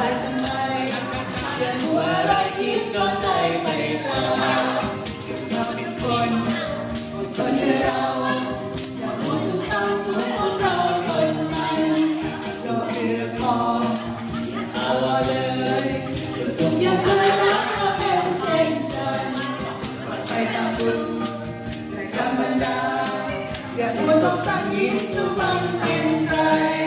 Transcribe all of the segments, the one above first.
ไปทำไมเรียนหัวไรอีกก็ใจไม่เท่าเราเป็นคนคนเราอยากรู้สึกตอนตัเราคนนั้นเราคือพอเอเลยอยู่ย่งเคยรักก็เป็นเช่นกันไปตามจุดในกำบันดาอย่าพูดต้องสั่งยิ้มทุกวันเป็นใจ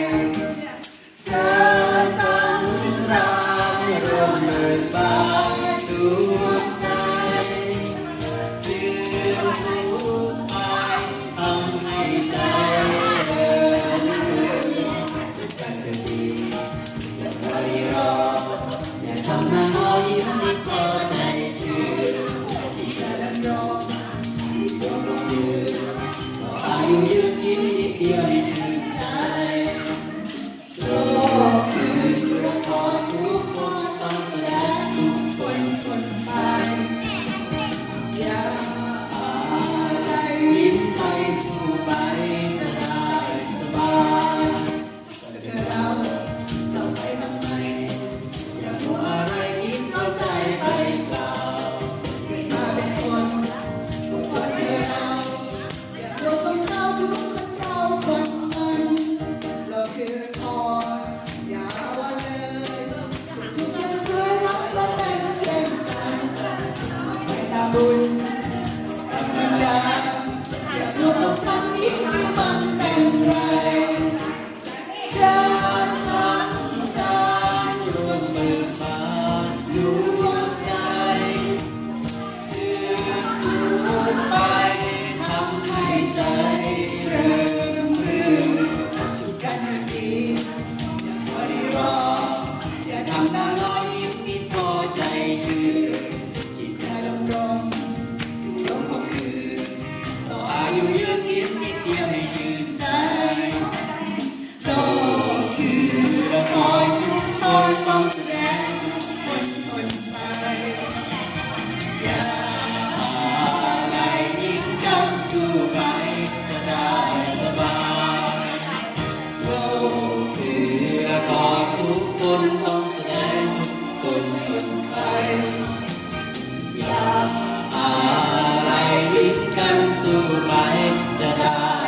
reality. ทุกคนต้องแสดงทุกคนคนไปอย่าอะไรกันสู้ไปจะได้